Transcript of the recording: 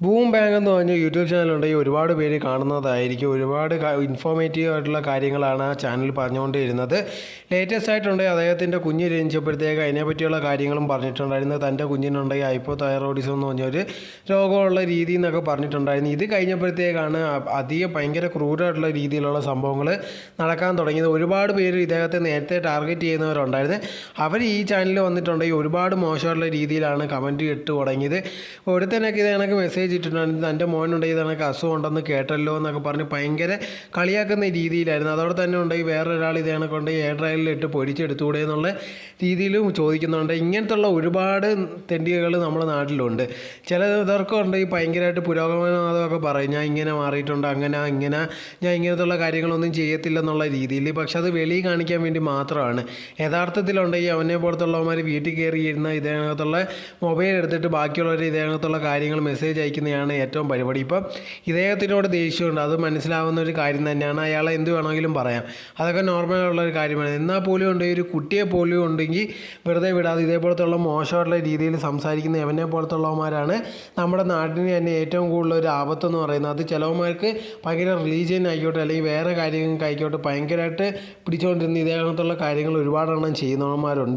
Boom bank എന്ന് പറഞ്ഞ YouTube ചാനലുണ്ടെങ്കിൽ ഒരുപാട് പേര് കാണുന്നതായിരിക്കും. ഒരുപാട് ഇൻഫോർമേറ്റീവ് ആയിട്ടുള്ള കാര്യങ്ങളാണ് ആ ചാനൽ പറഞ്ഞുകൊണ്ടിരുന്നത് ലേറ്റസ്റ്റ് ആയിട്ടുണ്ടെങ്കിൽ അദ്ദേഹത്തിന്റെ കുഞ്ഞ് ജനിച്ചപ്പോഴത്തേക്ക് അതിനെപ്പറ്റിയുള്ള കാര്യങ്ങളും പറഞ്ഞിട്ടുണ്ടായിരുന്നു. തന്റെ കുഞ്ഞിനുണ്ടെങ്കിൽ ഹൈപ്പോ തൈറോയിഡിസം എന്ന് പറഞ്ഞൊരു രോഗമുള്ള രീതി എന്നൊക്കെ പറഞ്ഞിട്ടുണ്ടായിരുന്നു. ഇത് കഴിഞ്ഞപ്പോഴത്തേക്കാണ് അധികം ഭയങ്കര ക്രൂരമായിട്ടുള്ള രീതിയിലുള്ള സംഭവങ്ങൾ നടക്കാൻ തുടങ്ങിയത്. ഒരുപാട് പേര് ഇദ്ദേഹത്തെ നേരത്തെ ടാർഗറ്റ് ചെയ്യുന്നവരുണ്ടായിരുന്നു. അവർ ഈ ചാനലിൽ വന്നിട്ടുണ്ടെങ്കിൽ ഒരുപാട് മോശമായിട്ടുള്ള രീതിയിലാണ് കമന്റ് ഇട്ട് തുടങ്ങിയത്. ഒരുത്തനൊക്കെ ഇത് കണക്ക് മെസ്സേജ് ഇട്ടിട്ടുണ്ടായിരുന്നു എന്റെ മോനുണ്ടെങ്കിൽ ഇത് കണക്ക് അസുഖം ഉണ്ടെന്ന് കേട്ടല്ലോ എന്നൊക്കെ പറഞ്ഞ് ഭയങ്കര കളിയാക്കുന്ന രീതിയിലായിരുന്നു. അതോടെ തന്നെ ഉണ്ടെങ്കിൽ വേറൊരാൾ ഇത് കണക്കുണ്ടെങ്കിൽ എയർ ഡ്രൈവിലിട്ട് പൊടിച്ചെടുത്തുകൂടെ എന്നുള്ള രീതിയിലും ചോദിക്കുന്നുണ്ട്. ഇങ്ങനത്തുള്ള ഒരുപാട് തെണ്ടികൾ നമ്മുടെ നാട്ടിലുണ്ട്. ചില ഇതർക്കും ഉണ്ടെങ്കിൽ ഭയങ്കരമായിട്ട് പുരോഗമനവാദമൊക്കെ പറയും. ഞാൻ ഇങ്ങനെ മാറിയിട്ടുണ്ട് അങ്ങനെ ഇങ്ങനെ ഞാൻ ഇങ്ങനത്തുള്ള കാര്യങ്ങളൊന്നും ചെയ്യത്തില്ലെന്നുള്ള രീതിയിൽ. പക്ഷെ അത് വെളിയിൽ കാണിക്കാൻ വേണ്ടി മാത്രമാണ്. യഥാർത്ഥത്തിലുണ്ടെങ്കിൽ അവനെ പോലത്തുള്ളവന്മാർ വീട്ടിൽ കയറി ഇരുന്ന ഇതേകത്തുള്ള മൊബൈൽ എടുത്തിട്ട് ബാക്കിയുള്ളവർ ഇതേകത്തുള്ള കാര്യങ്ങൾ മെസ്സേജ് അയക്കുന്നതാണ് ഏറ്റവും പരിപാടി. ഇപ്പം ഇദ്ദേഹത്തിനോട് ദേഷ്യമുണ്ട്. അത് മനസ്സിലാവുന്ന ഒരു കാര്യം തന്നെയാണ്. അയാളെ എന്ത് വേണമെങ്കിലും പറയാം. അതൊക്കെ നോർമലുള്ള ഒരു കാര്യമാണ്. എന്നാൽ പോലും ഉണ്ട് ഒരു കുട്ടിയെ പോലും ഉണ്ടെങ്കിൽ വെറുതെ വിടാതെ ഇതേപോലത്തുള്ള മോശമായിട്ടുള്ള രീതിയിൽ സംസാരിക്കുന്ന എവനെ പോലത്തുള്ളവന്മാരാണ് നമ്മുടെ നാട്ടിന് തന്നെ ഏറ്റവും കൂടുതൽ ഒരു ആപത്തെന്ന് പറയുന്നത്. അത് ചിലവന്മാർക്ക് ഭയങ്കര റിലീജിയൻ ആയിക്കോട്ടെ അല്ലെങ്കിൽ വേറെ കാര്യങ്ങൾക്ക് ആയിക്കോട്ടെ ഭയങ്കരമായിട്ട് പിടിച്ചുകൊണ്ടിരുന്ന ഇതേപോലത്തുള്ള കാര്യങ്ങൾ ഒരുപാടെണ്ണം ചെയ്യുന്നവന്മാരുണ്ട്.